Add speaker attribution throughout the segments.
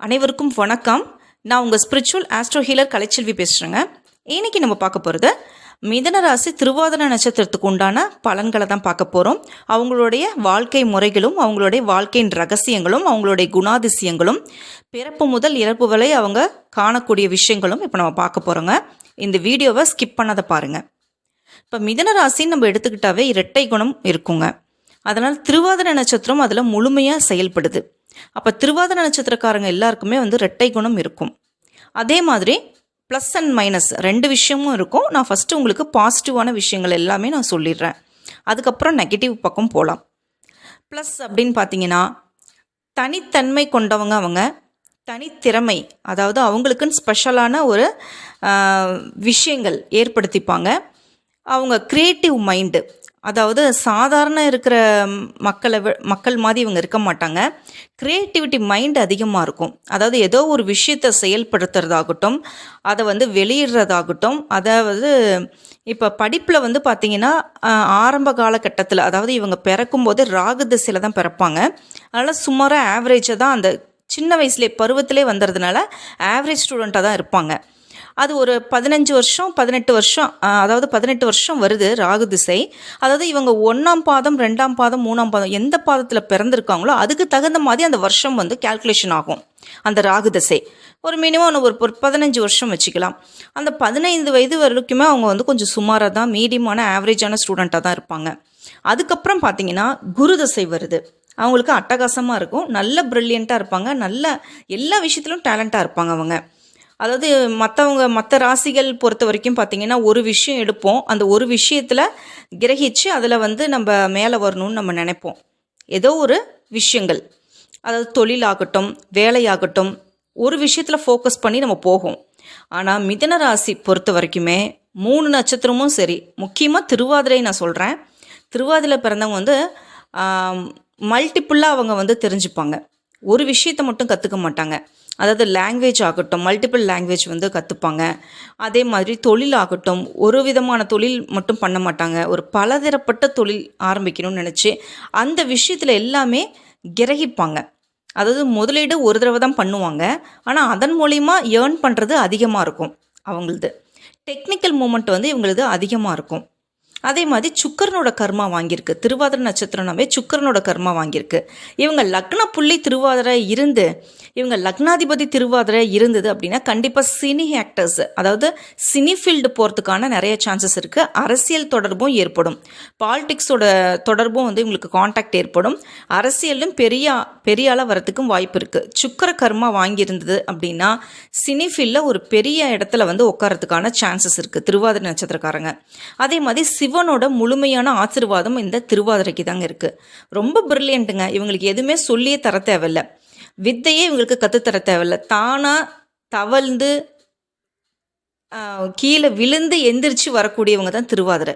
Speaker 1: அனைவருக்கும் வணக்கம். நான் உங்கள் ஸ்பிரிச்சுவல் ஆஸ்ட்ரோ ஹீலர் கலைச்செல்வி பேசுகிறேங்க இன்னைக்கு நம்ம பார்க்க போகிறது மிதன ராசி திருவாதிர நட்சத்திரத்துக்கு உண்டான பலன்களை தான் பார்க்க போகிறோம் அவங்களுடைய வாழ்க்கை முறைகளும் அவங்களுடைய வாழ்க்கையின் ரகசியங்களும் அவங்களுடைய குணாதிசயங்களும் பிறப்பு முதல் இறப்பு வரை அவங்க காணக்கூடிய விஷயங்களும் இப்போ நம்ம பார்க்க போகிறோங்க இந்த வீடியோவை ஸ்கிப் பண்ணாத பாருங்கள் இப்போ மிதன ராசின்னு நம்ம எடுத்துக்கிட்டாவே இரட்டை குணம் இருக்குங்க. அதனால் திருவாதிர நட்சத்திரம் அதில் முழுமையாக செயல்படுது. அப்போ திருவாதிர நட்சத்திரக்காரங்க எல்லாருக்குமே வந்து ரெட்டை குணம் இருக்கும். அதே மாதிரி ப்ளஸ் அண்ட் மைனஸ் ரெண்டு விஷயமும் இருக்கும். நான் ஃபஸ்ட்டு உங்களுக்கு பாசிட்டிவான விஷயங்கள் எல்லாமே நான் சொல்லிடுறேன். அதுக்கப்புறம் நெகட்டிவ் பக்கம் போகலாம் ப்ளஸ் அப்படின்னு பார்த்தீங்கன்னா தனித்தன்மை கொண்டவங்க அவங்க தனித்திறமை அதாவது அவங்களுக்குன்னு ஸ்பெஷலான ஒரு விஷயங்கள் ஏற்படுத்திப்பாங்க. அவங்க க்ரியேட்டிவ் மைண்டு அதாவது சாதாரண இருக்கிற மக்களை வி- மக்கள் மாதிரி இவங்க இருக்க மாட்டாங்க. க்ரியேட்டிவிட்டி மைண்ட் அதிகமாக இருக்கும். அதாவது ஏதோ ஒரு விஷயத்தை செயல்படுத்துறதாகட்டும் அதை வந்து வெளியிடுறதாகட்டும் அதாவது இப்போ படிப்பில் வந்து பார்த்தீங்கன்னா ஆரம்ப காலகட்டத்தில் அதாவது இவங்க பிறக்கும்போது ராகு திசையில் தான் பிறப்பாங்க. அதனால் சுமாராக ஆவரேஜாக தான் அந்த சின்ன வயசுலேயே பருவத்திலே வந்துறதுனால ஆவரேஜ் ஸ்டூடெண்ட்டாக தான் இருப்பாங்க. அது ஒரு பதினஞ்சு வருஷம் பதினெட்டு வருஷம் அதாவது பதினெட்டு வருஷம் வருது ராகு திசை. அதாவது இவங்க ஒன்றாம் பாதம் ரெண்டாம் பாதம் மூணாம் பாதம் எந்த பாதத்தில் பிறந்திருக்காங்களோ அதுக்கு தகுந்த மாதிரி அந்த வருஷம் வந்து கால்குலேஷன் ஆகும் அந்த ராகு திசை. ஒரு மினிமம் ஒரு ஒரு பதினஞ்சு வருஷம் வச்சுக்கலாம். அந்த பதினைந்து வயது வரைக்குமே அவங்க வந்து கொஞ்சம் சுமாராக தான் மீடியமான ஆவரேஜான ஸ்டூடெண்ட்டாக தான் இருப்பாங்க. அதுக்கப்புறம் பார்த்தீங்கன்னா குரு தசை வருது. அவங்களுக்கு அட்டகாசமாக இருக்கும். நல்ல ப்ரில்லியண்ட்டாக இருப்பாங்க. நல்ல எல்லா விஷயத்திலும் டேலண்ட்டாக இருப்பாங்க அவங்க. அதாவது மற்றவங்க மற்ற ராசிகள் பொறுத்த வரைக்கும் பார்த்தீங்கன்னா ஒரு விஷயம் எடுப்போம். அந்த ஒரு விஷயத்தில் கிரகிச்சு அதில் வந்து நம்ம மேலே வரணும்னு நம்ம நினைப்போம். ஏதோ ஒரு விஷயங்கள். அதாவது தொழிலாகட்டும் வேலையாகட்டும் ஒரு விஷயத்தில் ஃபோக்கஸ் பண்ணி நம்ம போகும். ஆனால் மிதன ராசி பொறுத்த வரைக்குமே மூணு நட்சத்திரமும் சரி. முக்கியமாக திருவாதிரை நான் சொல்கிறேன் திருவாதிரை பிறந்தவங்க வந்து மல்டிப்புளாக அவங்க வந்து தெரிஞ்சுப்பாங்க. ஒரு விஷயத்தை மட்டும் கற்றுக்க மாட்டாங்க. அதாவது லாங்குவேஜ் ஆகட்டும் மல்டிபிள் லாங்குவேஜ் வந்து கற்றுப்பாங்க அதே மாதிரி தொழில் ஆகட்டும் ஒரு விதமான தொழில் மட்டும் பண்ண மாட்டாங்க. ஒரு பலதரப்பட்ட தொழில் ஆரம்பிக்கணும்னு நினச்சி அந்த விஷயத்தில் எல்லாமே கிரகிப்பாங்க. அதாவது முதலீடு ஒரு தடவை தான் பண்ணுவாங்க. ஆனால் அதன் மூலிமா ஏர்ன் பண்ணுறது அதிகமாக இருக்கும் அவங்களது. டெக்னிக்கல் மூமெண்ட் வந்து இவங்களது அதிகமாக இருக்கும். அதே மாதிரி சுக்கரனோட கர்மா வாங்கியிருக்கு. திருவாதிரை நட்சத்திரம்னாவே சுக்கரனோட கர்மா வாங்கியிருக்கு. இவங்க லக்ன புள்ளி திருவாதிரை இருந்து இவங்க லக்னாதிபதி திருவாதிரை இருந்தது அப்படின்னா கண்டிப்பாக சினி ஆக்டர்ஸ் அதாவது சினி ஃபீல்டு போகிறதுக்கான நிறைய சான்சஸ் இருக்குது அரசியல் தொடர்பும் ஏற்படும். பாலிடிக்ஸோட தொடர்பும் வந்து இவங்களுக்கு காண்டாக்ட் ஏற்படும். அரசியலும் பெரிய பெரிய ஆளாக வரத்துக்கும் வாய்ப்பு இருக்குது சுக்கர கர்மா வாங்கியிருந்தது அப்படின்னா சினி ஃபீல்டில் ஒரு பெரிய இடத்துல வந்து உட்காரத்துக்கான சான்சஸ் இருக்குது திருவாதிரை நட்சத்திரக்காரங்க. அதே மாதிரி சிவனோட முழுமையான ஆசிர்வாதம் இந்த திருவாதிரைக்கு தாங்க இருக்குது ரொம்ப பிரில்லியண்ட்டுங்க இவங்களுக்கு எதுவுமே சொல்லியே தர தேவையில்ல. வித்தையே இவங்களுக்கு கற்றுத்தர தேவையில்ல. தானாக தவழ்ந்து கீழே விழுந்து எந்திரிச்சு வரக்கூடியவங்க தான் திருவாதிரை.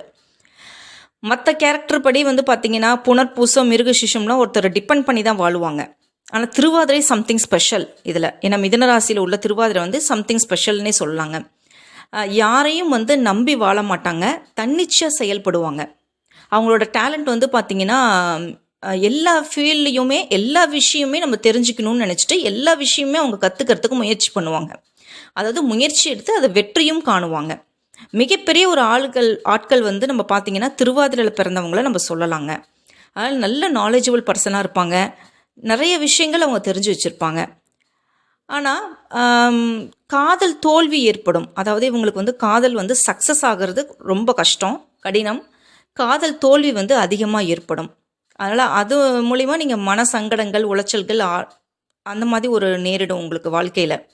Speaker 1: மற்ற கேரக்டர் படி வந்து பார்த்தீங்கன்னா புனர்பூசம் மிருகசிஷம்லாம் ஒருத்தரை டிபெண்ட் பண்ணி தான் வாழுவாங்க. ஆனால் திருவாதிரை சம்திங் ஸ்பெஷல் இதில். ஏன்னா மிதன ராசியில் உள்ள திருவாதிரை வந்து சம்திங் ஸ்பெஷல்னே சொல்லலாங்க. யாரையும் வந்து நம்பி வாழ மாட்டாங்க. தன்னிச்சையாக செயல்படுவாங்க. அவங்களோட டேலண்ட் வந்து பார்த்தீங்கன்னா எல்லா ஃபீல்ட்லேயுமே எல்லா விஷயமே நம்ம தெரிஞ்சுக்கணும்னு நினச்சிட்டு எல்லா விஷயமே அவங்க கற்றுக்கிறதுக்கு முயற்சி பண்ணுவாங்க. அதாவது முயற்சி எடுத்து அதை வெற்றியும் காணுவாங்க. மிகப்பெரிய ஒரு ஆளுகள் ஆட்கள் வந்து நம்ம பார்த்தீங்கன்னா திருவாதிரையில் பிறந்தவங்கள நம்ம சொல்லலாங்க. அதனால் நல்ல நாலேஜபிள் பர்சனாக இருப்பாங்க. நிறைய விஷயங்கள் அவங்க தெரிஞ்சு வச்சுருப்பாங்க. ஆனால் காதல் தோல்வி ஏற்படும். அதாவது இவங்களுக்கு வந்து காதல் வந்து சக்ஸஸ் ஆகிறது ரொம்ப கஷ்டம் கடினம். காதல் தோல்வி வந்து அதிகமாக ஏற்படும். அதனால் அது மூலிமா நீங்கள் மன சங்கடங்கள் உளைச்சல்கள் ஆ- அந்த மாதிரி ஒரு நேரிடும் உங்களுக்கு வாழ்க்கையில்.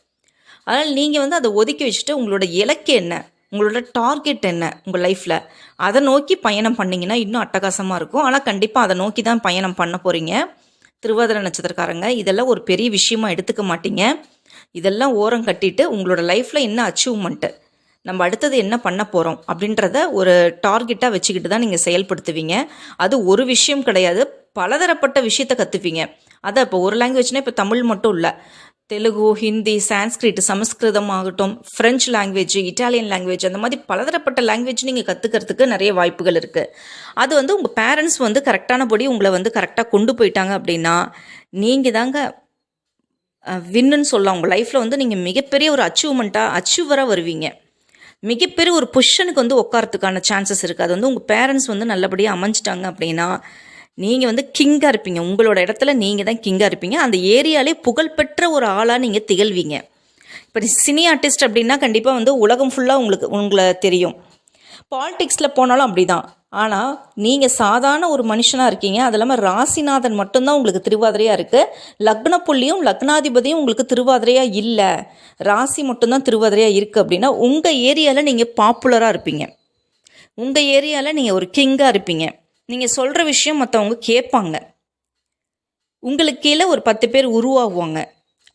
Speaker 1: அதனால் நீங்கள் வந்து அதை ஒதுக்கி வச்சுட்டு உங்களோட இலக்கு என்ன? உங்களோட டார்கெட் என்ன உங்கள் லைஃப்பில் அதை நோக்கி பயணம் பண்ணிங்கன்னா இன்னும் அட்டகாசமாக இருக்கும். ஆனால் கண்டிப்பாக அதை நோக்கி தான் பயணம் பண்ண போகிறீங்க திருவாதிரை நட்சத்திரக்காரங்க இதெல்லாம் ஒரு பெரிய விஷயமா எடுத்துக்க மாட்டீங்க. இதெல்லாம் ஓரம் கட்டிட்டு உங்களோட லைஃப்பில் என்ன அச்சீவ்மெண்ட்டு நம்ம அடுத்தது என்ன பண்ண போகிறோம் அப்படின்றத ஒரு டார்கெட்டாக வச்சுக்கிட்டு தான் நீங்கள் செயல்படுத்துவீங்க. அது ஒரு விஷயம் கிடையாது. பலதரப்பட்ட விஷயத்த கற்றுப்பீங்க அதான் இப்போ ஒரு லாங்குவேஜ்னா இப்போ தமிழ் மட்டும் இல்லை. தெலுங்கு ஹிந்தி சான்ஸ்கிரிட் சமஸ்கிருதம் ஆகட்டும் ஃப்ரெஞ்ச் லாங்குவேஜ் இட்டாலியன் லாங்குவேஜ் அந்த மாதிரி பலதரப்பட்ட லாங்குவேஜ் நீங்கள் கற்றுக்கிறதுக்கு நிறைய வாய்ப்புகள் இருக்குது அது வந்து உங்கள் பேரண்ட்ஸ் வந்து கரெக்டானபடி உங்களை வந்து கரெக்டாக கொண்டு போயிட்டாங்க அப்படின்னா நீங்கள் தாங்க வின்னுன்னு சொல்லலாம். உங்கள் லைஃப்பில் வந்து நீங்கள் மிகப்பெரிய ஒரு அச்சீவ்மெண்ட்டாக அச்சீவராக வருவீங்க. மிகப்பெரிய ஒரு பொஷனுக்கு வந்து உட்காரத்துக்கான சான்சஸ் இருக்குது அது வந்து உங்கள் பேரண்ட்ஸ் வந்து நல்லபடியாக அமைஞ்சிட்டாங்க அப்படின்னா நீங்கள் வந்து கிங்காக இருப்பீங்க. உங்களோட இடத்துல நீங்கள் தான் கிங்காக இருப்பீங்க. அந்த ஏரியாலே புகழ்பெற்ற ஒரு ஆளாக நீங்கள் திகழ்வீங்க. இப்போ சினி ஆர்டிஸ்ட் அப்படின்னா கண்டிப்பாக வந்து உலகம் ஃபுல்லாக உங்களுக்கு உங்களை தெரியும். பாலிடிக்ஸில் போனாலும் அப்படி தான் ஆனால் நீங்கள் சாதாரண ஒரு மனுஷனாக இருக்கீங்க. அது இல்லாமல் ராசிநாதன் மட்டும்தான் உங்களுக்கு திருவாதிரையாக இருக்குது லக்ன புள்ளியும் லக்னாதிபதியும் உங்களுக்கு திருவாதிரையாக இல்லை. ராசி மட்டும்தான் திருவாதிரையாக இருக்குது அப்படின்னா உங்கள் ஏரியாவில் நீங்கள் பாப்புலராக இருப்பீங்க. உங்கள் ஏரியாவில் நீங்கள் ஒரு கிங்காக இருப்பீங்க. நீங்கள் சொல்கிற விஷயம் மற்றவங்க கேட்பாங்க. உங்களுக்கு கீழே ஒரு பத்து பேர் உருவாகுவாங்க.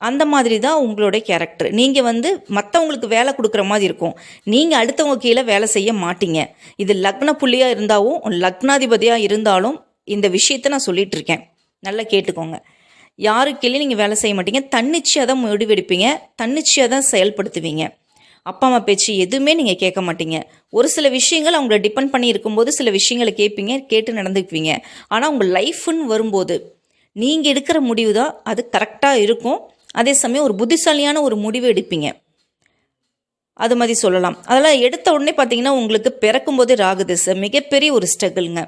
Speaker 1: அந்த மாதிரி தான் உங்களுடைய கேரக்டர் நீங்கள் வந்து மற்றவங்களுக்கு வேலை கொடுக்குற மாதிரி இருக்கும். நீங்கள் அடுத்தவங்க கீழே வேலை செய்ய மாட்டீங்க. இது லக்ன புள்ளியாக இருந்தாலும் லக்னாதிபதியாக இருந்தாலும் இந்த விஷயத்தை நான் சொல்லிட்டு இருக்கேன். நல்லா கேட்டுக்கோங்க. யாருக்கீழே நீங்கள் வேலை செய்ய மாட்டீங்க தன்னிச்சையாக தான் முடிவெடுப்பீங்க தன்னிச்சையாக தான் செயல்படுத்துவீங்க. அப்பா அம்மா பேச்சு எதுவுமே நீங்கள் கேட்க மாட்டீங்க. ஒரு சில விஷயங்கள் அவங்கள டிபெண்ட் பண்ணி இருக்கும்போது சில விஷயங்களை கேட்பீங்க கேட்டு நடந்துக்குவீங்க. ஆனால் உங்கள் லைஃப்னு வரும்போது நீங்கள் எடுக்கிற முடிவு தான் அது கரெக்டாக இருக்கும். அதே சமயம் ஒரு புத்திசாலியான ஒரு முடிவு எடுப்பீங்க. அது மாதிரி சொல்லலாம். அதெல்லாம் எடுத்த உடனே பார்த்தீங்கன்னா உங்களுக்கு பிறக்கும்போதே ராகு திசை மிகப்பெரிய ஒரு ஸ்ட்ரகிள்ங்க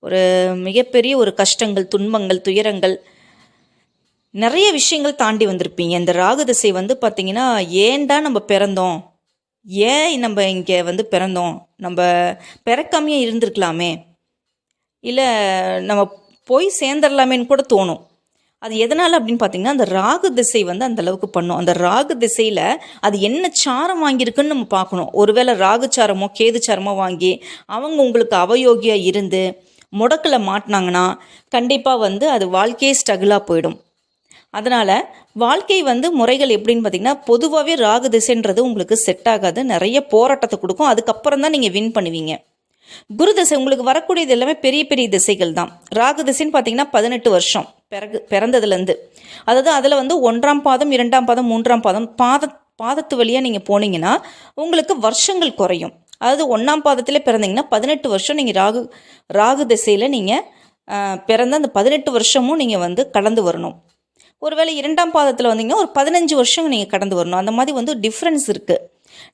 Speaker 1: ஒரு மிகப்பெரிய ஒரு கஷ்டங்கள் துன்பங்கள் துயரங்கள். நிறைய விஷயங்கள் தாண்டி வந்திருப்பீங்க. இந்த ராகு திசை வந்து பார்த்திங்கன்னா ஏன்டா நம்ம பிறந்தோம்? ஏன் நம்ம இங்கே வந்து பிறந்தோம்? நம்ம பிறக்காமையே இருந்திருக்கலாமே? இல்லை நம்ம போய் சேர்ந்துடலாமேன்னு கூட தோணும். அது எதனால் அப்படின்னு பார்த்தீங்கன்னா அந்த ராகு திசை வந்து அந்த அளவுக்கு பண்ணும். அந்த ராகு திசையில் அது என்ன சாரம் வாங்கியிருக்குன்னு நம்ம பார்க்கணும். ஒருவேளை ராகு சாரமோ கேது சாரமோ வாங்கி அவங்க உங்களுக்கு அவயோகியாக இருந்து முடக்கில் மாட்டினாங்கன்னா கண்டிப்பாக வந்து அது வாழ்க்கையே ஸ்ட்ரகிளாக போயிடும். அதனால் வாழ்க்கை வந்து முறைகள் எப்படின்னு பார்த்தீங்கன்னா பொதுவாகவே ராகு திசைன்றது உங்களுக்கு செட் ஆகாது. நிறைய போராட்டத்தை கொடுக்கும். அதுக்கப்புறம் தான் நீங்கள் வின் பண்ணுவீங்க. குரு தசை உங்களுக்கு வரக்கூடியது எல்லாமே பெரிய பெரிய திசைகள் தான். ராகு திசைன்னு பார்த்தீங்கன்னா பதினெட்டு வருஷம் பிறகு பிறந்ததுலேருந்து. அதாவது அதில் வந்து ஒன்றாம் பாதம் இரண்டாம் பாதம் மூன்றாம் பாதம் பாத பாதத்து வழியாக நீங்கள் போனீங்கன்னா உங்களுக்கு வருஷங்கள் குறையும். அதாவது ஒன்றாம் பாதத்தில் பிறந்தீங்கன்னா பதினெட்டு வருஷம் நீங்கள் ராகு ராகு திசையில் நீங்கள் பிறந்த அந்த பதினெட்டு வருஷமும் நீங்கள் வந்து கடந்து வரணும். ஒருவேளை இரண்டாம் பாதத்தில் வந்தீங்கன்னா ஒரு பதினஞ்சு வருஷம் நீங்கள் கடந்து வரணும். அந்த மாதிரி வந்து டிஃப்ரென்ஸ் இருக்குது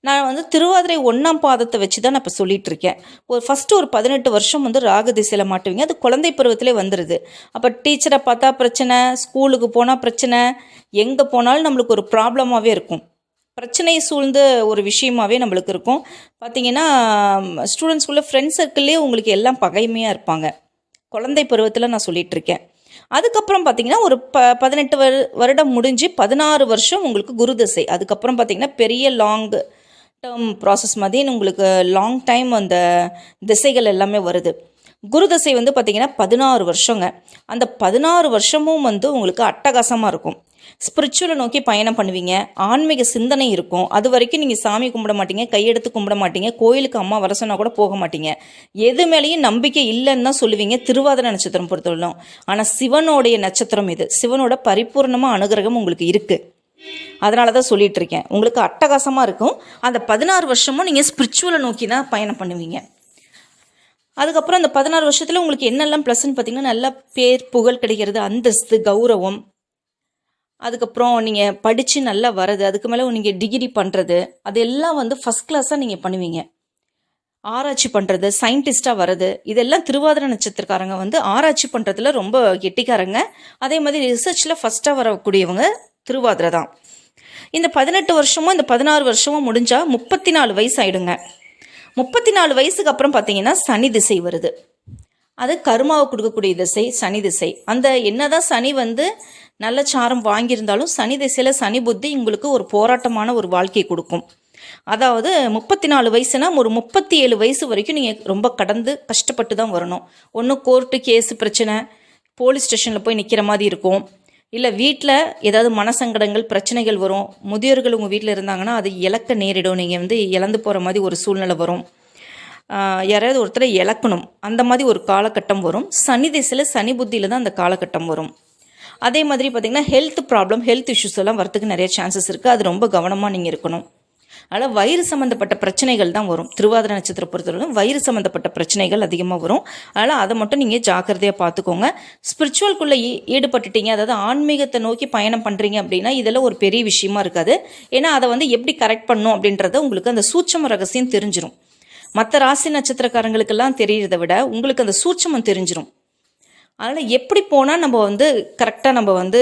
Speaker 1: நான் வந்து திருவாதிரை ஒன்றாம் பாதத்தை வச்சு தான் நான் இப்போ சொல்லிட்டு இருக்கேன் ஒரு ஃபஸ்ட்டு ஒரு பதினெட்டு வருஷம் வந்து ராகு திசையில் மாட்டுவீங்க. அது குழந்தை பருவத்திலே வந்துடுது அப்போ டீச்சரை பார்த்தா பிரச்சனை ஸ்கூலுக்கு போனால் பிரச்சனை எங்கே போனாலும் நம்மளுக்கு ஒரு ப்ராப்ளமாகவே இருக்கும். பிரச்சனையை சூழ்ந்த ஒரு விஷயமாகவே நம்மளுக்கு இருக்கும். பார்த்தீங்கன்னா ஸ்டூடெண்ட்ஸ்குள்ளே ஃப்ரெண்ட்ஸ் சர்க்கிள்லேயே உங்களுக்கு எல்லாம் பகைமையாக இருப்பாங்க. குழந்தை பருவத்தில் நான் சொல்லிகிட்டு இருக்கேன் அதுக்கப்புறம் பார்த்தீங்கன்னா ஒரு ப பதினெட்டு வருடம் முடிஞ்சு பதினாறு வருஷம் உங்களுக்கு குரு தசை. அதுக்கப்புறம் பார்த்தீங்கன்னா பெரிய லாங் டேர்ம் ப்ராசஸ் மாதிரி உங்களுக்கு லாங் டைம் அந்த திசைகள் எல்லாமே வருது. குரு தசை வந்து பார்த்தீங்கன்னா பதினாறு வருஷங்க. அந்த பதினாறு வருஷமும் வந்து உங்களுக்கு அட்டகாசமாக இருக்கும். ஸ்பிரிச்சுவலை நோக்கி பயணம் பண்ணுவீங்க. ஆன்மீக சிந்தனை இருக்கும். அது வரைக்கும் நீங்கள் சாமி கும்பிட மாட்டீங்க கையெடுத்து கும்பிட மாட்டீங்க கோயிலுக்கு அம்மா வர சொன்னால் கூட போக மாட்டீங்க. எது மேலேயும் நம்பிக்கை இல்லைன்னு தான் சொல்லுவீங்க. திருவாதிர நட்சத்திரம் பொறுத்தவரைக்கும் ஆனால் சிவனுடைய நட்சத்திரம் இது. சிவனோட பரிபூர்ணமாக அனுகிரகம் உங்களுக்கு இருக்குது அதனால தான் சொல்லிட்டு இருக்கேன் உங்களுக்கு அட்டகாசமாக இருக்கும். அந்த பதினாறு வருஷமும் நீங்கள் ஸ்பிரிச்சுவலை நோக்கி தான் பயணம் பண்ணுவீங்க. அதுக்கப்புறம் அந்த பதினாறு வருஷத்தில் உங்களுக்கு என்னெல்லாம் ப்ளஸ்ன்னு பார்த்தீங்கன்னா நல்ல பேர் புகழ் கிடைக்கிறது அந்தஸ்து கௌரவம். அதுக்கப்புறம் நீங்கள் படித்து நல்லா வர்றது அதுக்கு மேலே நீங்கள் டிகிரி பண்ணுறது அதெல்லாம் வந்து ஃபஸ்ட் கிளாஸாக நீங்கள் பண்ணுவீங்க. ஆராய்ச்சி பண்ணுறது சயின்டிஸ்ட்டாக வர்றது இதெல்லாம் திருவாதிர நட்சத்திரக்காரங்க வந்து ஆராய்ச்சி பண்ணுறதுல ரொம்ப கெட்டிக்காரங்க. அதே மாதிரி ரிசர்ச்சில் ஃபஸ்ட்டாக வரக்கூடியவங்க திருவாதிரை தான். இந்த பதினெட்டு வருஷமும் இந்த பதினாறு வருஷமும் முடிஞ்சால் முப்பத்தி நாலு வயசு ஆயிடுங்க. முப்பத்தி நாலு வயசுக்கு அப்புறம் பார்த்தீங்கன்னா சனி திசை வருது. அது கருமாவை கொடுக்கக்கூடிய திசை சனி திசை. அந்த என்னதான் சனி வந்து நல்ல சாரம் வாங்கியிருந்தாலும் சனி திசையில் சனி புத்தி உங்களுக்கு ஒரு போராட்டமான ஒரு வாழ்க்கையை கொடுக்கும். அதாவது முப்பத்தி நாலு வயசுனா ஒரு முப்பத்தி ஏழு வயசு வரைக்கும் நீங்கள் ரொம்ப கடந்து கஷ்டப்பட்டு தான் வரணும். ஒன்று கோர்ட்டு கேஸு பிரச்சனை போலீஸ் ஸ்டேஷனில் போய் நிற்கிற மாதிரி இருக்கும். இல்லை வீட்டில் ஏதாவது மனசங்கடங்கள் பிரச்சனைகள் வரும் முதியோர்கள் உங்கள் வீட்டில் இருந்தாங்கன்னா அது இழக்க நேரிடும். நீங்கள் வந்து இழந்து போகிற மாதிரி ஒரு சூழ்நிலை வரும். யாராவது ஒருத்தரை இழக்கணும். அந்த மாதிரி ஒரு காலகட்டம் வரும். சனி திசையில் சனி புத்தியில் தான் அந்த காலகட்டம் வரும். அதே மாதிரி பார்த்திங்கன்னா ஹெல்த் ப்ராப்ளம் ஹெல்த் இஷ்யூஸ் எல்லாம் வரத்துக்கு நிறைய சான்சஸ் இருக்குது அது ரொம்ப கவனமாக நீங்கள் இருக்கணும். அதனால் வயிறு சம்மந்தப்பட்ட பிரச்சனைகள் தான் வரும். திருவாதிரை நட்சத்திர பொறுத்தவரைக்கும் வயிறு சம்மந்தப்பட்ட பிரச்சனைகள் அதிகமாக வரும். அதனால் அதை மட்டும் நீங்கள் ஜாக்கிரதையாக பார்த்துக்கோங்க. ஸ்பிரிச்சுவல்குள்ளே ஈ ஈடுபட்டுட்டீங்க. அதாவது ஆன்மீகத்தை நோக்கி பயணம் பண்ணுறீங்க அப்படின்னா இதெல்லாம் ஒரு பெரிய விஷயமா இருக்காது. ஏன்னா அதை வந்து எப்படி கரெக்ட் பண்ணும் அப்படின்றத உங்களுக்கு அந்த சூட்சம ரகசியம் தெரிஞ்சிடும் மற்ற ராசி நட்சத்திரக்காரங்களுக்கெல்லாம் தெரியறத விட உங்களுக்கு அந்த சூட்சமம் தெரிஞ்சிடும் அதனால் எப்படி போனால் நம்ம வந்து கரெக்டாக நம்ம வந்து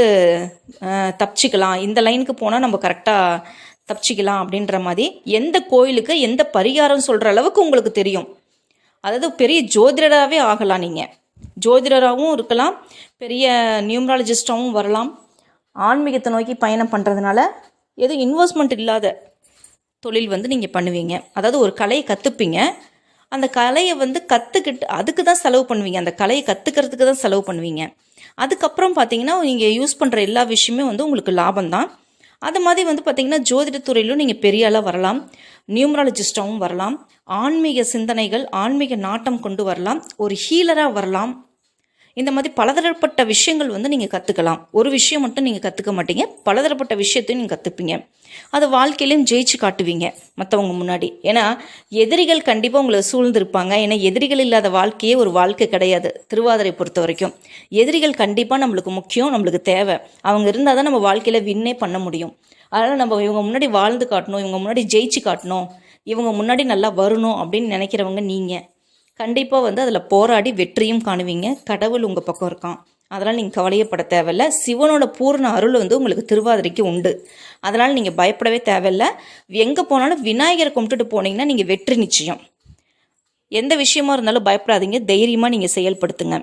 Speaker 1: தப்பிச்சிக்கலாம். இந்த லைனுக்கு போனால் நம்ம கரெக்டாக தப்பிச்சிக்கலாம் அப்படின்ற மாதிரி எந்த கோயிலுக்கு எந்த பரிகாரம் சொல்கிற அளவுக்கு உங்களுக்கு தெரியும். அதாவது பெரிய ஜோதிடராகவே ஆகலாம் நீங்கள் ஜோதிடராகவும் இருக்கலாம் பெரிய நியூமராலஜிஸ்டாகவும் வரலாம். ஆன்மீகத்தை நோக்கி பயணம் பண்ணுறதுனால எதுவும் இன்வெஸ்ட்மெண்ட் இல்லாத தொழில் வந்து நீங்கள் பண்ணுவீங்க. அதாவது ஒரு கலையை கற்றுப்பீங்க அந்த கலையை வந்து கற்றுக்கிட்டு அதுக்கு தான் செலவு பண்ணுவீங்க. அந்த கலையை கற்றுக்கிறதுக்கு தான் செலவு பண்ணுவீங்க. அதுக்கப்புறம் பார்த்தீங்கன்னா நீங்கள் யூஸ் பண்ணுற எல்லா விஷயமே வந்து உங்களுக்கு லாபம் தான் அது மாதிரி வந்து பார்த்தீங்கன்னா ஜோதிடத்துறையிலும் நீங்கள் பெரிய ஆளாக வரலாம். நியூமராலஜிஸ்டாகவும் வரலாம். ஆன்மீக சிந்தனைகள் ஆன்மீக நாட்டம் கொண்டு வரலாம். ஒரு ஹீலராக வரலாம். இந்த மாதிரி பலதரப்பட்ட விஷயங்கள் வந்து நீங்கள் கற்றுக்கலாம் ஒரு விஷயம் மட்டும் நீங்கள் கற்றுக்க மாட்டீங்க. பலதரப்பட்ட விஷயத்தையும் நீங்கள் கற்றுப்பீங்க அது வாழ்க்கையிலையும் ஜெயிச்சு காட்டுவீங்க மற்றவங்க முன்னாடி. ஏன்னா எதிரிகள் கண்டிப்பாக உங்களை சூழ்ந்திருப்பாங்க. ஏன்னா எதிரிகள் இல்லாத வாழ்க்கையே ஒரு வாழ்க்கை கிடையாது. திருவாதிரை பொறுத்த வரைக்கும். எதிரிகள் கண்டிப்பாக நம்மளுக்கு முக்கியம் நம்மளுக்கு தேவை. அவங்க இருந்தால் தான் நம்ம வாழ்க்கையில் வின்னே பண்ண முடியும். அதனால் நம்ம இவங்க முன்னாடி வாழ்ந்து காட்டணும் இவங்க முன்னாடி ஜெயிச்சு காட்டணும் இவங்க முன்னாடி நல்லா வரணும் அப்படின்னு நினைக்கிறவங்க நீங்கள் கண்டிப்பாக வந்து அதில் போராடி வெற்றியும் காணுவீங்க. கடவுள் உங்கள் பக்கம் இருக்கான். அதனால் நீங்கள் கவலையப்பட தேவையில்ல. சிவனோட பூர்ண அருள் வந்து உங்களுக்கு திருவாதிரைக்கு உண்டு. அதனால் நீங்கள் பயப்படவே தேவையில்ல. எங்கே போனாலும் விநாயகரை கும்பிட்டுட்டு போனீங்கன்னா நீங்கள் வெற்றி நிச்சயம். எந்த விஷயமா இருந்தாலும் பயப்படாதீங்க. தைரியமாக நீங்கள் செயல்படுத்துங்க.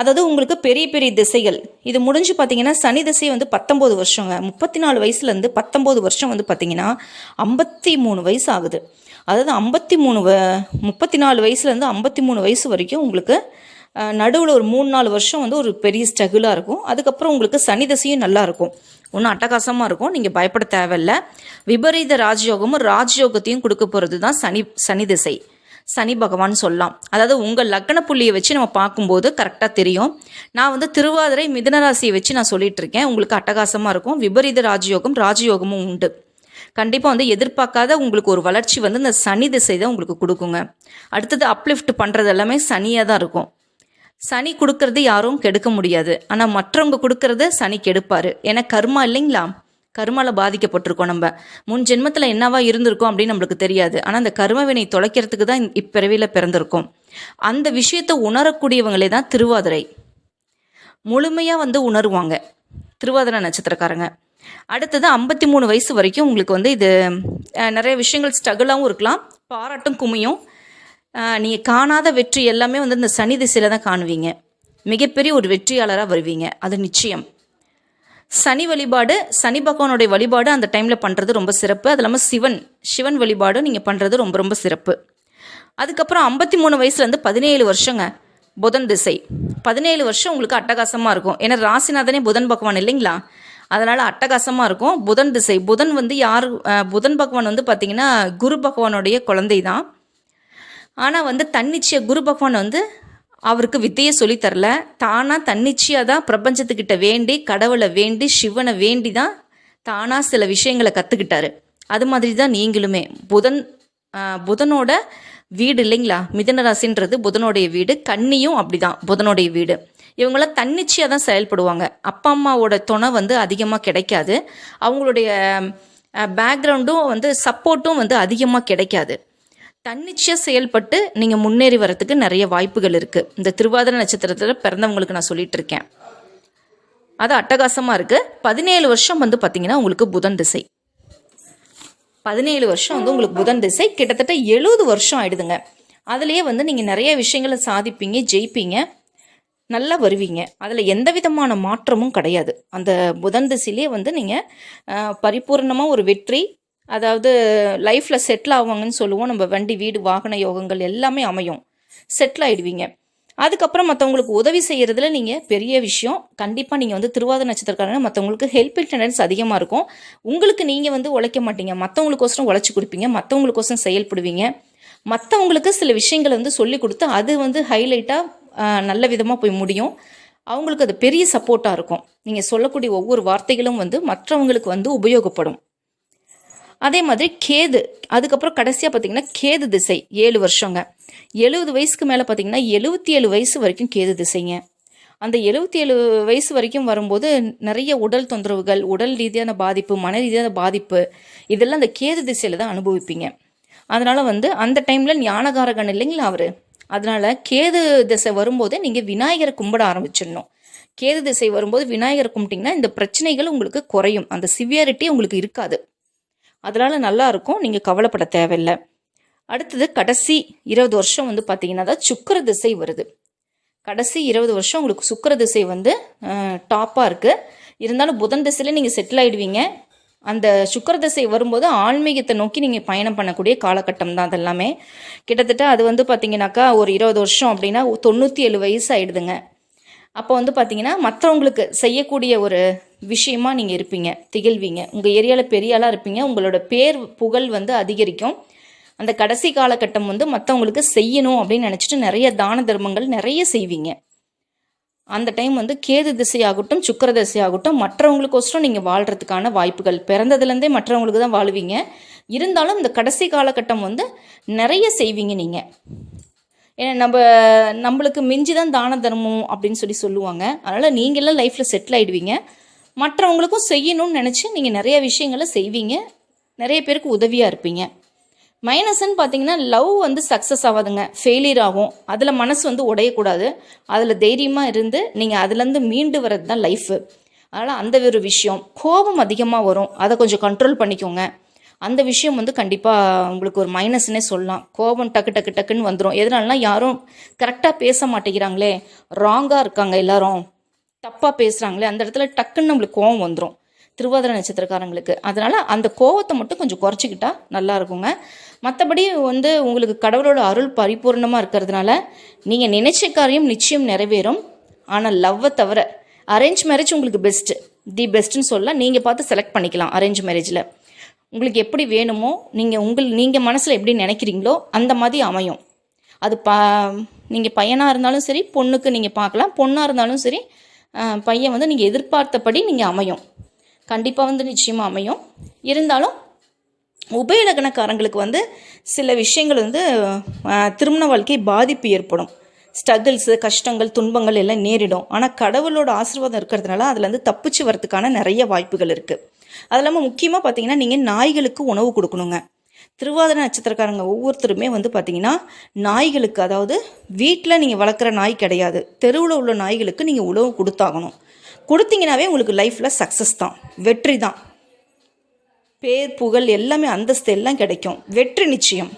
Speaker 1: அதாவது உங்களுக்கு பெரிய பெரிய திசைகள். இது முடிஞ்சு பார்த்தீங்கன்னா சனி திசை வந்து பத்தொம்போது வருஷங்க. முப்பத்தி நாலு வயசுலேருந்து பத்தொம்போது வருஷம் வந்து பார்த்தீங்கன்னா ஐம்பத்தி மூணு வயசு ஆகுது. அதாவது ஐம்பத்தி மூணு வ முப்பத்தி நாலு வயசுலேருந்து ஐம்பத்தி மூணு வயசு வரைக்கும் உங்களுக்கு நடுவில் ஒரு மூணு நாலு வருஷம் வந்து ஒரு பெரிய ஸ்ட்ரகிளாக இருக்கும். அதுக்கப்புறம் உங்களுக்கு சனி தசையும் நல்லாயிருக்கும் ஒன்றும் அட்டகாசமாக இருக்கும். நீங்கள் பயப்பட தேவையில்ல. விபரீத ராஜயோகமும் ராஜயோகத்தையும் கொடுக்க போகிறது தான் சனி சனி திசை. சனி பகவான் சொல்லலாம். அதாவது உங்கள் லக்ன புள்ளியை வச்சு நம்ம பார்க்கும்போது கரெக்டாக தெரியும். நான் வந்து திருவாதிரை மிதனராசியை வச்சு நான் சொல்லிட்டு இருக்கேன். உங்களுக்கு அட்டகாசமாக இருக்கும். விபரீத ராஜயோகம் ராஜயோகமும் உண்டு. கண்டிப்பாக வந்து எதிர்பார்க்காத உங்களுக்கு ஒரு வளர்ச்சி வந்து இந்த சனி திசை தான் உங்களுக்கு கொடுக்குங்க. அடுத்தது அப்லிஃப்ட் பண்ணுறது எல்லாமே சனியாக தான் இருக்கும். சனி கொடுக்கறது யாரும் கெடுக்க முடியாது. ஆனால் மற்றவங்க கொடுக்கறத சனி கெடுப்பார். ஏன்னா கர்மா இல்லைங்களா? கர்மால பாதிக்கப்பட்டிருக்கோம் நம்ம. முன் ஜென்மத்தில் என்னவா இருந்திருக்கோம் அப்படின்னு நம்மளுக்கு தெரியாது. ஆனால் அந்த கர்மவினை தொலைக்கிறதுக்கு தான் இப்பிறவியில் பிறந்திருக்கோம். அந்த விஷயத்தை உணரக்கூடியவங்களே தான் திருவாதிரை. முழுமையாக வந்து உணருவாங்க. திருவாதிரை நட்சத்திரக்காரங்க. அடுத்தது ஐம்பத்தி மூணு வயசு வரைக்கும் உங்களுக்கு வந்து இது நிறைய விஷயங்கள் ஸ்ட்ரகிளாகவும் இருக்கலாம். பாராட்டும் குமியும். நீங்கள் காணாத வெற்றி எல்லாமே வந்து இந்த சனி திசையில் தான் காணுவீங்க. மிகப்பெரிய ஒரு வெற்றியாளராக வருவீங்க. அது நிச்சயம். சனி வழிபாடு சனி பகவானுடைய வழிபாடு அந்த டைமில் பண்ணுறது ரொம்ப சிறப்பு. அது இல்லாமல் சிவன் சிவன் வழிபாடு நீங்கள் பண்ணுறது ரொம்ப ரொம்ப சிறப்பு. அதுக்கப்புறம் ஐம்பத்தி மூணு வயசுலேருந்து பதினேழு வருஷங்க. புதன் திசை. பதினேழு வருஷம் உங்களுக்கு அட்டகாசமாக இருக்கும். ஏன்னா ராசிநாதனே புதன் பகவான் இல்லைங்களா? அதனால் அட்டகாசமாக இருக்கும். புதன் திசை. புதன் வந்து யார் புதன் பகவான் வந்து பார்த்திங்கன்னா குரு பகவானுடைய குழந்தை தான் ஆனால் வந்து தன்னிச்சைய குரு பகவான் வந்து அவருக்கு வித்தையை சொல்லித் தரல. தானாக தன்னிச்சையாக தான் பிரபஞ்சத்துக்கிட்ட வேண்டி கடவுளை வேண்டி சிவனை வேண்டி தான் தானாக சில விஷயங்களை கற்றுக்கிட்டாரு அது மாதிரி தான் நீங்களுமே. புதன் புதனோட வீடு இல்லைங்களா? மிதனராசின்றது புதனுடைய வீடு. கன்னியும் அப்படிதான் புதனுடைய வீடு. இவங்களாம் தன்னிச்சையாக தான் செயல்படுவாங்க. அப்பா அம்மாவோட துணை வந்து அதிகமாக கிடைக்காது. அவங்களுடைய பேக்ரவுண்டும் வந்து சப்போர்ட்டும் வந்து அதிகமாக கிடைக்காது. தன்னிச்சையாக செயல்பட்டு நீங்கள் முன்னேறி வரத்துக்கு நிறைய வாய்ப்புகள் இருக்குது இந்த திருவாதிரை நட்சத்திரத்தில் பிறந்தவங்களுக்கு நான் சொல்லிட்டு இருக்கேன். அது அட்டகாசமாக இருக்குது பதினேழு வருஷம் வந்து பார்த்தீங்கன்னா உங்களுக்கு புதன் திசை. பதினேழு வருஷம் வந்து உங்களுக்கு புதன் திசை. கிட்டத்தட்ட எழுபது வருஷம் ஆயிடுதுங்க. அதுலேயே வந்து நீங்கள் நிறைய விஷயங்களை சாதிப்பீங்க ஜெயிப்பீங்க. நல்லா வருவீங்க. அதில் எந்த விதமான மாற்றமும் கிடையாது. அந்த புதன் திசையிலே வந்து நீங்கள் பரிபூர்ணமாக ஒரு வெற்றி அதாவது லைஃப்பில் செட்டில் ஆவாங்கன்னு சொல்லுவோம். நம்ம வண்டி வீடு வாகன யோகங்கள் எல்லாமே அமையும். செட்டில் ஆகிடுவீங்க அதுக்கப்புறம் மற்றவங்களுக்கு உதவி செய்கிறதுல நீங்கள் பெரிய விஷயம். கண்டிப்பாக நீங்கள் வந்து திருவாத நட்சத்திரக்காரங்க மற்றவங்களுக்கு ஹெல்ப் டெண்டன்ஸ் அதிகமாக இருக்கும். உங்களுக்கு நீங்கள் வந்து உழைக்க மாட்டீங்க. மற்றவங்களுக்கோசரம் உழைச்சி கொடுப்பீங்க. மற்றவங்களுக்கோசரம் செயல்படுவீங்க. மற்றவங்களுக்கு சில விஷயங்களை வந்து சொல்லி கொடுத்து அது வந்து ஹைலைட்டாக நல்ல விதமாக போய் முடியும். அவங்களுக்கு அது பெரிய சப்போர்ட்டாக இருக்கும். நீங்கள் சொல்லக்கூடிய ஒவ்வொரு வார்த்தைகளும் வந்து மற்றவங்களுக்கு வந்து உபயோகப்படும். அதே மாதிரி கேது அதுக்கப்புறம் கடைசியாக பார்த்தீங்கன்னா கேது திசை ஏழு வருஷங்க. எழுபது வயசுக்கு மேலே பார்த்தீங்கன்னா எழுபத்தி ஏழு வயசு வரைக்கும் கேது திசைங்க. அந்த எழுபத்தி ஏழு வயசு வரைக்கும் வரும்போது நிறைய உடல் தொந்தரவுகள் உடல் ரீதியான பாதிப்பு மன ரீதியான பாதிப்பு இதெல்லாம் அந்த கேது திசையில் தான் அனுபவிப்பீங்க. அதனால் வந்து அந்த டைமில் ஞானகாரகன் இல்லைங்களா அவர்? அதனால் கேது திசை வரும்போதே நீங்கள் விநாயகரை கும்பிட ஆரம்பிச்சிடணும். கேது திசை வரும்போது விநாயகரை கும்பிட்டிங்கன்னா இந்த பிரச்சனைகள் உங்களுக்கு குறையும். அந்த சிவியாரிட்டி உங்களுக்கு இருக்காது. அதனால் நல்லா இருக்கும். நீங்கள் கவலைப்பட தேவையில்லை. அடுத்தது கடைசி இருபது வருஷம் வந்து பார்த்தீங்கன்னா தான் சுக்கர திசை வருது. கடைசி இருபது வருஷம் உங்களுக்கு சுக்கர திசை வந்து டாப்பாக இருக்குது இருந்தாலும் புதன் திசையில நீங்கள் செட்டில் ஆகிடுவீங்க அந்த சுக்கர திசை வரும்போது ஆன்மீகத்தை நோக்கி நீங்கள் பயணம் பண்ணக்கூடிய காலகட்டம் தான் அதெல்லாமே. கிட்டத்தட்ட அது வந்து பார்த்தீங்கன்னாக்கா ஒரு இருபது வருஷம் அப்படின்னா தொண்ணூற்றி ஏழு வயசு ஆயிடுதுங்க. அப்போ வந்து பார்த்தீங்கன்னா மற்றவங்களுக்கு செய்யக்கூடிய ஒரு விஷயமா நீங்கள் இருப்பீங்க திகழ்வீங்க. உங்கள் ஏரியாவில் பெரிய ஆளாக இருப்பீங்க உங்களோட பேர் புகழ் வந்து அதிகரிக்கும். அந்த கடைசி காலகட்டம் வந்து மற்றவங்களுக்கு செய்யணும் அப்படின்னு நினச்சிட்டு நிறைய தான தர்மங்கள் நிறைய செய்வீங்க. அந்த டைம் வந்து கேது திசையாகட்டும் சுக்கர திசையாகட்டும் மற்றவங்களுக்கோசரம் நீங்கள் வாழ்கிறதுக்கான வாய்ப்புகள். பிறந்ததுலேருந்தே மற்றவங்களுக்கு தான் வாழ்வீங்க. இருந்தாலும் இந்த கடைசி காலகட்டம் வந்து நிறைய செய்வீங்க நீங்கள் ஏன்னா நம்ம நம்மளுக்கு மிஞ்சி தான் தான தர்மம் அப்படின்னு சொல்லி சொல்லுவாங்க. அதனால் நீங்களாம் லைஃப்பில் செட்டில் ஆகிடுவீங்க மற்றவங்களுக்கும் செய்யணும்னு நினச்சி நீங்கள் நிறைய விஷயங்களை செய்வீங்க. நிறைய பேருக்கு உதவியாக இருப்பீங்க. மைனஸ்ன்னு பார்த்தீங்கன்னா லவ் வந்து சக்ஸஸ் ஆகாதுங்க. ஃபெயிலியர் ஆகும். அதில் மனசு வந்து உடையக்கூடாது. அதில் தைரியமாக இருந்து நீங்கள் அதுலேருந்து மீண்டு வர்றது தான் லைஃபு அதனால் அந்த ஒரு விஷயம். கோபம் அதிகமாக வரும். அதை கொஞ்சம் கண்ட்ரோல் பண்ணிக்கோங்க. அந்த விஷயம் வந்து கண்டிப்பாக உங்களுக்கு ஒரு மைனஸ்னே சொல்லலாம். கோபம் டக்கு டக்கு டக்குன்னு வந்துடும் எதனாலனா யாரும் கரெக்டாக பேச மாட்டேங்கிறாங்களே. ராங்காக இருக்காங்க எல்லாரும். தப்பாக பேசுகிறாங்களே அந்த இடத்துல டக்குன்னு நம்மளுக்கு கோவம் வந்துடும் திருவாதிரை நட்சத்திரக்காரங்களுக்கு. அதனால் அந்த கோவத்தை மட்டும் கொஞ்சம் குறைச்சிக்கிட்டா நல்லா இருக்குங்க. மற்றபடி வந்து உங்களுக்கு கடவுளோட அருள் பரிபூர்ணமாக இருக்கிறதுனால நீங்கள் நினைச்ச காரியம் நிச்சயம் நிறைவேறும். ஆனால் லவ்வை தவிர அரேஞ்ச் மேரேஜ் உங்களுக்கு பெஸ்ட்டு தி பெஸ்ட்டுன்னு சொல்ல நீங்கள் பார்த்து செலக்ட் பண்ணிக்கலாம் அரேஞ்ச் மேரேஜில் உங்களுக்கு எப்படி வேணுமோ நீங்கள் உங்கள் நீங்கள் மனசில் எப்படி நினைக்கிறீங்களோ அந்த மாதிரி அமையும். அது ப நீங்கள் பையனாக இருந்தாலும் சரி பொண்ணுக்கு நீங்கள் பார்க்கலாம். பொண்ணாக இருந்தாலும் சரி பையன் வந்து நீங்கள் எதிர்பார்த்தபடி நீங்கள் அமையும். கண்டிப்பாக வந்து நிச்சயமாக அமையும். இருந்தாலும் உபயலக்கணக்காரங்களுக்கு வந்து சில விஷயங்கள் வந்து திருமண வாழ்க்கை பாதிப்பு ஏற்படும். ஸ்ட்ரகிள்ஸு கஷ்டங்கள் துன்பங்கள் எல்லாம் நேரிடும். ஆனால் கடவுளோட ஆசீர்வாதம் இருக்கிறதுனால அதுலேருந்து தப்பிச்சு வரதுக்கான நிறைய வாய்ப்புகள் இருக்குது அது இல்லாமல் முக்கியமாக பார்த்தீங்கன்னா நீங்கள் நாய்களுக்கு உணவு கொடுக்கணுங்க. திருவாதிரை நட்சத்திரக்காரங்க ஒவ்வொருத்தருமே வந்து பார்த்தீங்கன்னா நாய்களுக்கு அதாவது வீட்டில் நீங்கள் வளர்க்குற நாய் கிடையாது. தெருவில் உள்ள நாய்களுக்கு நீங்கள் உணவு கொடுத்தாகணும். கொடுத்தீங்கன்னாவே உங்களுக்கு லைஃப்பில் சக்ஸஸ் தான். வெற்றி தான். பேர் புகழ் எல்லாமே அந்தஸ்து எல்லாம் கிடைக்கும். வெற்றி நிச்சயம்.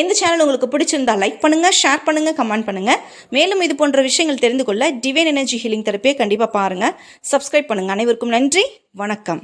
Speaker 1: எந்த சேனல் உங்களுக்கு பிடிச்சிருந்தா லைக் பண்ணுங்கள் ஷேர் பண்ணுங்கள் கமெண்ட் பண்ணுங்கள் மேலும் இது போன்ற விஷயங்கள் தெரிந்து கொள்ள டிவைன் எனர்ஜி ஹீலிங் தெரப்பியை கண்டிப்பாக பாருங்கள் சப்ஸ்கிரைப் பண்ணுங்கள் அனைவருக்கும் நன்றி. வணக்கம்.